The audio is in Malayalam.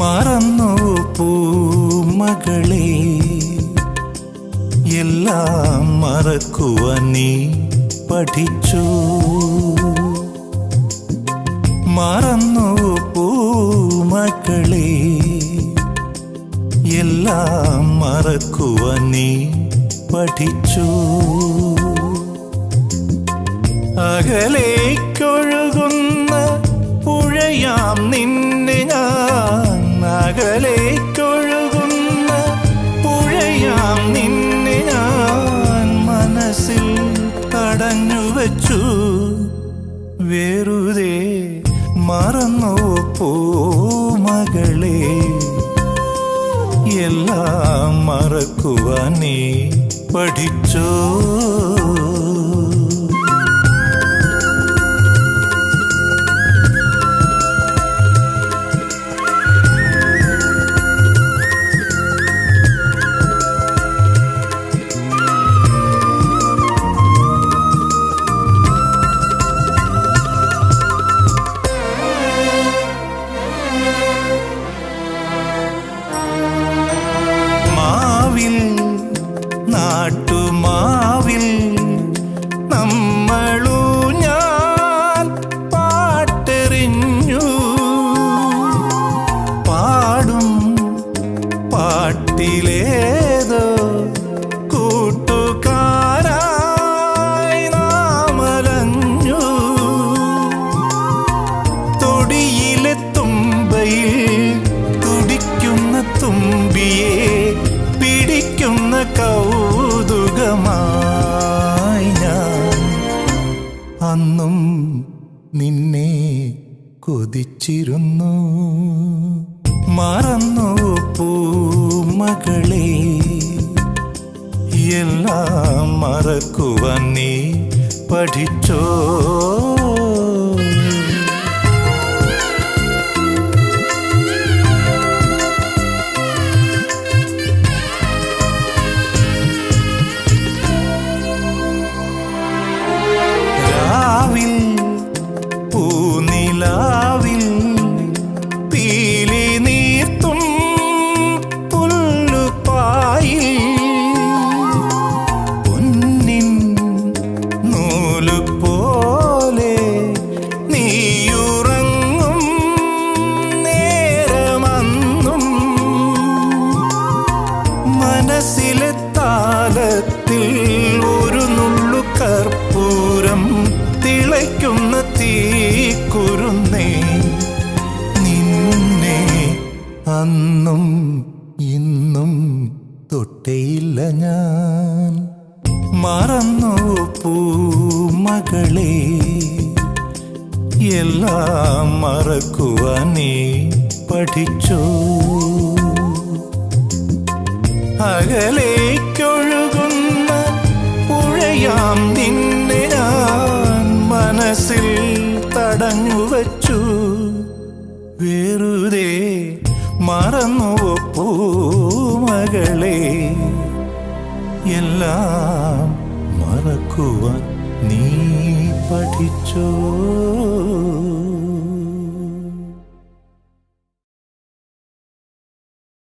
മറന്നു പൂമകളെ എല്ലാം മറക്കുക നീ പഠിച്ചു. മറന്നു പൂമകളെ എല്ലാം മറക്കുക നീ പഠിച്ചു. അകലേക്കൊഴുകുന്ന പുഴയാം നിന്നെ ഞാൻ. അകലേക്കൊഴുകുന്ന പുഴയാം നിന്നെ ഞാൻ മനസ്സിൽ തടഞ്ഞു വെറുതെ മറന്നു പൂമകളെ എല്ലാം മറക്കുവാൻ നീ പഠിച്ചോ? കൗതുകമായി ഞാൻ അന്നും നിന്നെ കൊതിച്ചിരുന്നു. മറന്നു പൂമകളെ എല്ലാം മറക്കുവാൻ നീ പഠിച്ചോ? മനസ്സിലെ താലത്തിൽ ഒരു നുള്ളു കർപ്പൂരം തിളയ്ക്കുന്ന തീക്കുരുന്നേ നിന്നെ അന്നും ഇന്നും തൊട്ടേയില്ല ഞാൻ. മറന്നു പൂമകളെ എല്ലാം മറക്കുവാൻ നീ പഠിച്ചോ? അകലേക്കൊഴുകുന്ന പുഴയാം നിന്നെ ഞാൻ മനസ്സിൽ തടഞ്ഞു വച്ചു വെറുതെ മറന്നു പൂമകളെ എല്ലാം മറക്കുവാൻ നീ പഠിച്ചോ?